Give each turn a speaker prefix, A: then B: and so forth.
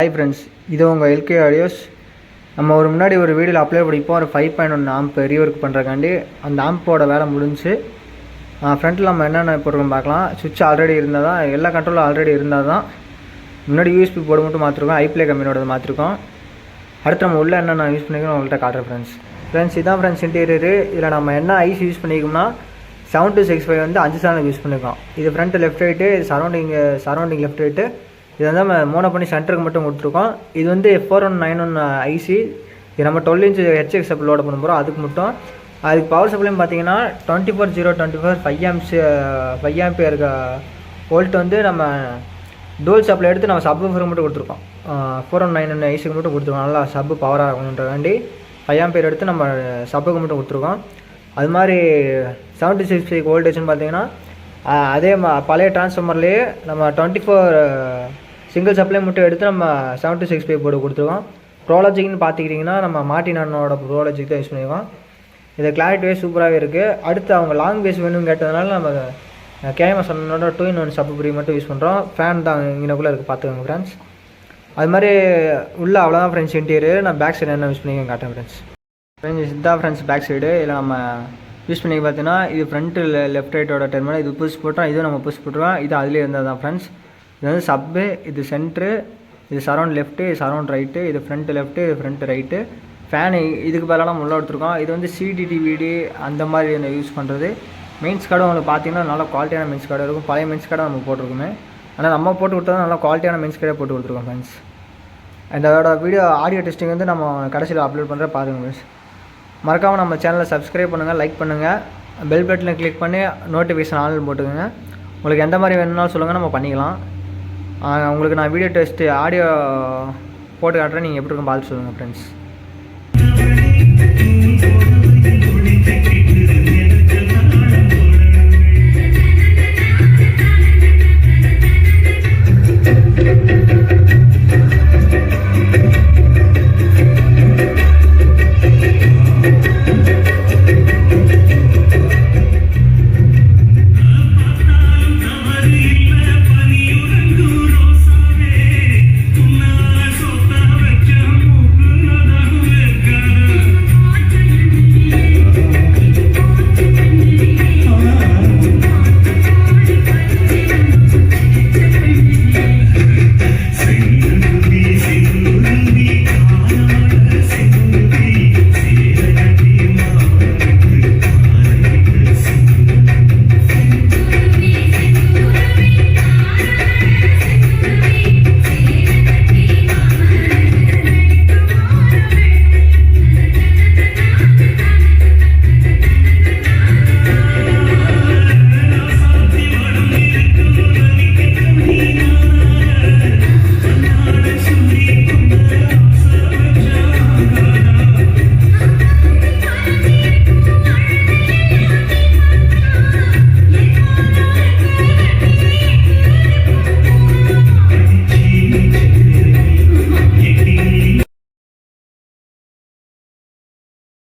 A: Hi friends இது உங்கள் L K audios நம்ம ஒரு முன்னாடி ஒரு வீடியோவில் அப்ளை பண்ணிப்போம் ஒரு five point one amp rework பண்ணுறக்காண்டி அந்த ஆம்போட வேலை முடிஞ்சு ஃப்ரண்ட்டில் நம்ம என்னென்ன போட்டிருக்கோம் பார்க்கலாம். சுவிட்ச் ஆல்ரெடி இருந்தால் தான் எல்லா கண்ட்ரோலும் ஆல்ரெடி இருந்தால் தான் முன்னாடி யூஎஸ்பி போர்டு மட்டும் மாற்றிருக்கோம் ஐப்ளே கம்பெனியோட மாற்றிருக்கோம் அடுத்து நம்ம உள்ளே என்னென்ன யூஸ் பண்ணிக்கணும் உங்கள்கிட்ட காட்டுறேன் ஃப்ரெண்ட்ஸ் ஃப்ரெண்ட்ஸ் இதான் ஃப்ரெண்ட்ஸ் இன்டீரியரு இதில் நம்ம என்ன ஐஸ் யூஸ் பண்ணிக்கோம்னா செவன் டூ சிக்ஸ் ஃபைவ் வந்து அஞ்சு சேனல் யூஸ் பண்ணியிருக்கோம் இது front left right surrounding surrounding left right இதை வந்து நம்ம மோனோ பண்ணி சென்டருக்கு மட்டும் கொடுத்துருக்கோம். இது வந்து four one nine one IC இது நம்ம twelve inch HX supply load பண்ண போகிறோம் அதுக்கு மட்டும் அதுக்கு பவர் சப்ளைன்னு பார்த்தீங்கன்னா twenty four zero twenty four five amps five amp இருக்க வோல்ட் வந்து நம்ம டோல் சப்ளை எடுத்து நம்ம சப்பு மட்டும் கொடுத்துருக்கோம். ஃபோர் ஒன் நைன் ஒன் ஐசிக்கு மட்டும் கொடுத்துருக்கோம். நல்லா சப்பு பவராக இருக்கணுன்றக்காண்டி ஃபைவ் ஆம்பியர் எடுத்து நம்ம சப்புக்கு மட்டும் கொடுத்துருக்கோம். அது மாதிரி செவன்ட்டி சிக்ஸ் வோல்டேஜ்னு பார்த்தீங்கன்னா அதே மா பழைய டிரான்ஸ்ஃபார்மர்லேயே நம்ம டுவெண்ட்டி ஃபோர் சிங்கிள் சப்ளை மட்டும் எடுத்து நம்ம செவன்ட்டி சிக்ஸ் ஃபைவ் போர்டு கொடுத்துருக்கோம். ப்ரோலாஜிக்னு பார்த்துக்கிட்டிங்கன்னா நம்ம மார்ட்டின் அண்ணனோட ப்ரோலாஜிக் தான் யூஸ் பண்ணியிருக்கோம் இது கிளாரிட்டி சூப்பராகவே இருக்குது அடுத்து அவங்க லாங் பேஸ் வேணும்னு கேட்டதுனால நம்ம கேஎம்எஸ் சொன்னோட டூ இன் ஒன் சப்பு மட்டும் யூஸ் பண்ணுறோம் ஃபேன் தான் இங்கனக்குள்ளே இருக்குது பார்த்துக்கோங்க ஃப்ரெண்ட்ஸ் அது மாதிரி உள்ள அவ்வளோதான் ஃப்ரெண்ட்ஸ் இன்டீரியர் நான் பேக் சைடு என்ன யூஸ் பண்ணிக்க காட்டேன் ஃப்ரெண்ட்ஸ் ஃப்ரெண்ட்ஸ் இதுதான் ஃப்ரெண்ட்ஸ் பேக் சைடு இதில் நம்ம யூஸ் பண்ணி பார்த்தீங்கன்னா இது ஃப்ரண்ட்டு லெஃப்ட் ரைட்டோட டெர்மினல் இது புஷ் போட்டோம் இதுவும் நம்ம புஷ் போட்டுருவோம். இது அதுலேயே இருந்தால் தான் ஃப்ரெண்ட்ஸ் இது வந்து சப்பு இது சென்ட்ரு இது சரௌண்ட் லெஃப்ட்டு இது சரௌண்ட் ரைட்டு இது ஃப்ரண்ட் லெஃப்ட்டு இது ஃப்ரண்ட் ரைட்டு. ஃபேனு இதுக்கு பதிலாக உள்ள எடுத்துருக்கோம். இது வந்து சிடிடிவிடி அந்த மாதிரி யூஸ் பண்ணுறது. மெயின்ஸ் கார்டு உங்களுக்கு பார்த்தீங்கன்னா நல்ல குவாலிட்டியான மெயின்ஸ் கார்டு இருக்கும். பழைய மெயின்ஸ் கார்டு நம்ம போட்டிருக்குமே. ஆனால் நம்ம போட்டு கொடுத்தா நல்லா குவாலிட்டியான மெயின்ஸ் கார்டே போட்டு கொடுத்துருக்கோம் ஃப்ரெண்ட்ஸ் இதோட வீடியோ ஆடியோ டெஸ்டிங் வந்து நம்ம கடைசியில் அப்லோட் பண்ணுற பாருங்க ஃப்ரெண்ட்ஸ் மறக்காமல் நம்ம சேனலை சப்ஸ்கிரைப் பண்ணுங்கள் லைக் பண்ணுங்கள் பெல் பட்டனை கிளிக் பண்ணி நோட்டிஃபிகேஷன் ஆன்லைன் போட்டுக்கோங்க. உங்களுக்கு எந்த மாதிரி வேணும்னாலும் சொல்லுங்கள் நம்ம பண்ணிக்கலாம். உங்களுக்கு நான் வீடியோ டெஸ்ட்டு ஆடியோ போட்டு காட்டுறேன். நீங்கள் எப்படி இருக்கும் பார்த்து சொல்லுங்கள் ஃப்ரெண்ட்ஸ்